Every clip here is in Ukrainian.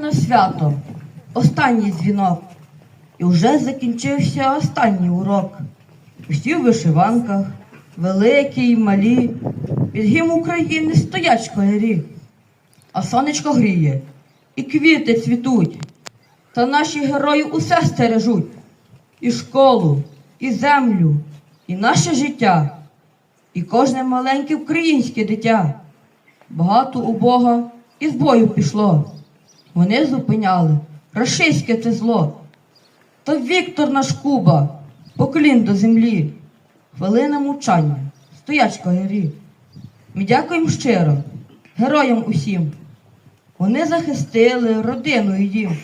На свято, останній дзвінок. І вже закінчився останній урок. Усі в вишиванках, великі й малі, під гімн України стоять школярі. А сонечко гріє, і квіти цвітуть, та наші герої усе стережуть. І школу, і землю, і наше життя, і кожне маленьке українське дитя. Багато у Бога із бою пішло. Вони зупиняли рашистське це зло. Та Віктор наш Куба, поклін до землі, хвилина мовчання, стоячка горі. Ми дякуємо щиро, героям усім. Вони захистили родину і дім.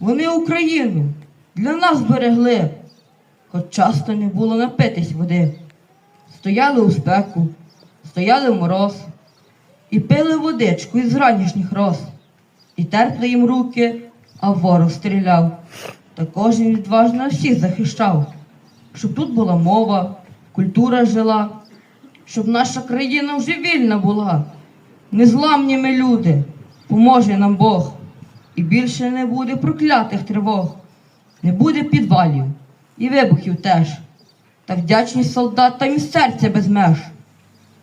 Вони Україну для нас берегли, хоч часто не було напитись води. Стояли у спеку, стояли в мороз і пили водичку із ранішніх роз. І терпли їм руки, а ворог стріляв. Та кожен відважно всіх захищав, щоб тут була мова, культура жила, щоб наша країна вже вільна була. Незламні ми люди, поможе нам Бог. І більше не буде проклятих тривог, не буде підвалів і вибухів теж. Та вдячність солдатам і серця без меж.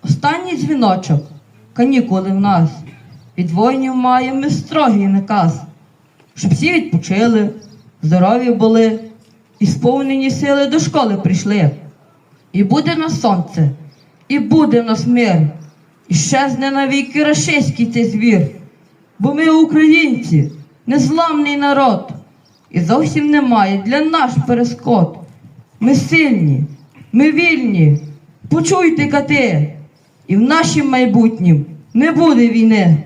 Останній дзвіночок, канікули в нас. Від воїнів маємо ми строгий наказ, щоб всі відпочили, здорові були і сповнені сили до школи прийшли. І буде на сонце, і буде нас мир, і щезне навіки рашистський цей звір. Бо ми українці, незламний народ, і зовсім немає для наш перескот. Ми сильні, ми вільні, почуйте кати, і в нашім майбутнім не буде війни.